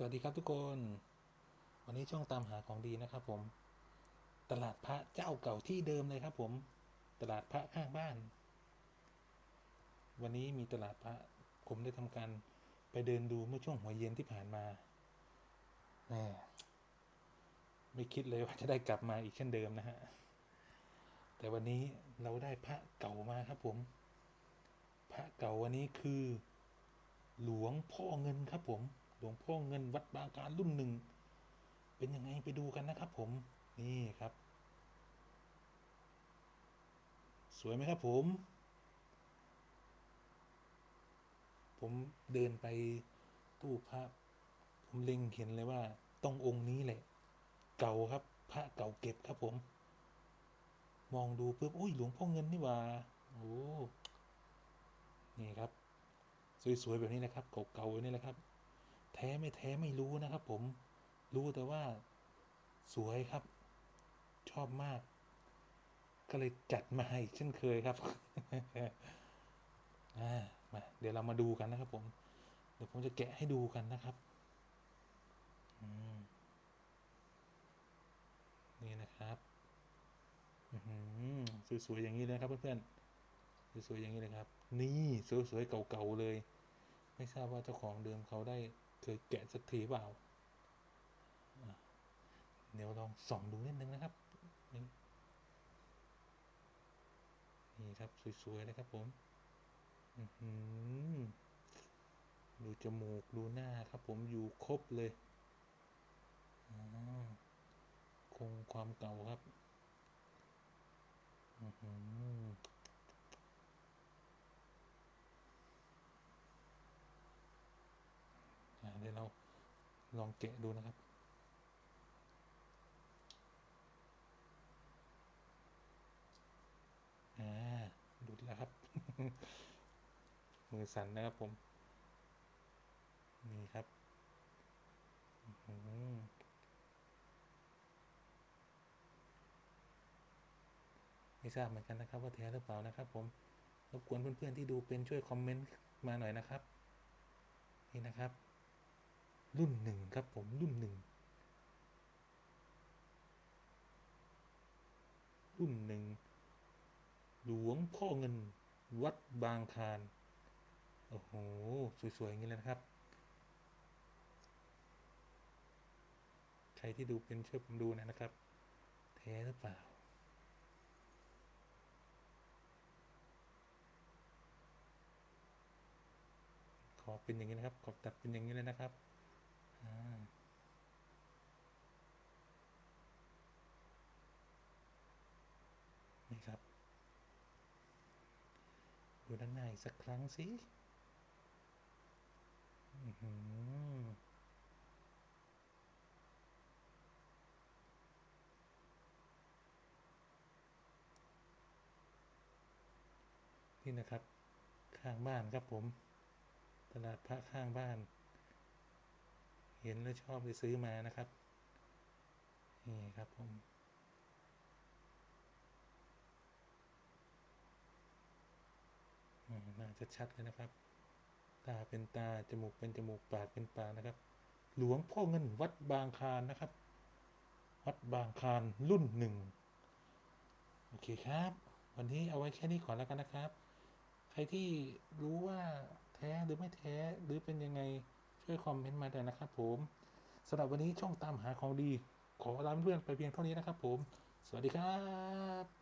สวัสดีครับทุกคน วันนี้ช่องตามหาของดีนะครับผม ตลาดพระเจ้าเก่าที่เดิมเลยครับผม ตลาดพระข้างบ้าน วันนี้มีตลาดพระผมได้ทำการไปเดินดูเมื่อช่วงหัวเย็นที่ผ่านมาแหมไม่คิดเลยว่าจะได้กลับมาอีกเช่นเดิมนะฮะ แต่วันนี้เราได้พระเก่ามาครับผม พระเก่าวันนี้คือ หลวงพ่อเงินครับผม หลวงพ่อเงินวัดบางการรุ่นหนึ่ง เป็นยังไงไปดูกันนะครับ ผมนี่ครับ สวยไหมครับผม ผมเดินไปตู้พระผมเล็งเห็นเลยว่าต้ององค์นี้แหละ เก่าครับ พระเก่าเก็บครับผม มองดูปุ๊บอุ้ยหลวงพ่อเงินนี่ว่าโอ้นี่ครับ สวยๆแบบนี้นะครับเก่าๆแบบนี้แหละครับ แท้ไม่แท้ไม่รู้นะครับ ผมรู้แต่ว่าสวยครับ ชอบมาก ก็เลยจัดมาให้เช่นเคยครับมาเดี๋ยวเรามาดูกันนะครับผม เดี๋ยวผมจะแกะให้ดูกันนะครับนี่นะครับสวยๆอย่างนี้เลยครับเพื่อนๆสวยๆอย่างนี้เลยครับ นี่สวยๆเก่าๆเลย ไม่ทราบว่าเจ้าของเดิมเขาได้ เคยแกะสักทีเปล่าเดี๋ยวลองส่องดูนิดนึงนะครับ นี่ครับสวยๆนะครับผมดูจมูกดูหน้าครับผมอยู่ครบเลยคงความเก่าครับ อือหืออ่าเดี๋ยวเรา ลองแกะดูนะครับ อ่า ดูดแล้วครับ มือสั่นนะครับผม นี่ครับอื้อหือไม่ทราบเหมือนกันนะครับว่าแท้หรือเปล่านะครับ ผม รบกวนเพื่อนๆที่ดูเป็นช่วยคอมเมนต์มาหน่อยนะครับ นี่นะครับ รุ่นหนึ่งครับผมรุ่นหนึ่งรุ่นหนึ่งหลวงพ่อเงินวัดบางคานโอ้โห สวยๆอย่างนี้เลยนะครับ ใครที่ดูเป็นช่วยผมดูหนอยนะครับ แท้หรือเปล่า ขอเป็นอย่างนี้นะครับ ขอตัดเป็นอย่างนี้เลยนะครับ อ่า นี่ครับ ดูด้านในสักครั้งสินี่นะครับ ข้างบ้านครับผม ตลาดพระข้างบ้าน เห็นแล้วชอบเลยซื้อมานะครับ นี่ครับผม อื มาจะชัดเลยนะครับ ตาเป็นตา จมูกเป็นจมูก ปากเป็นปากนะครับ หลวงพ่อเงินวัดบางคานนะครับ วัดบางคานรุ่นหนึ่งโอเคครับ วันนี้เอาไว้แค่นี้ก่อนแล้วกันนะครับ ใครที่รู้ว่าแท้หรือไม่แท้หรือเป็นยังไงช่วยคอมเมนต์มาได้นะครับ ผมสำหรับวันนี้ช่องตามหาของดี ขอลาเพื่อนไปเพียงเท่านี้นะครับ ผม สวัสดีครับ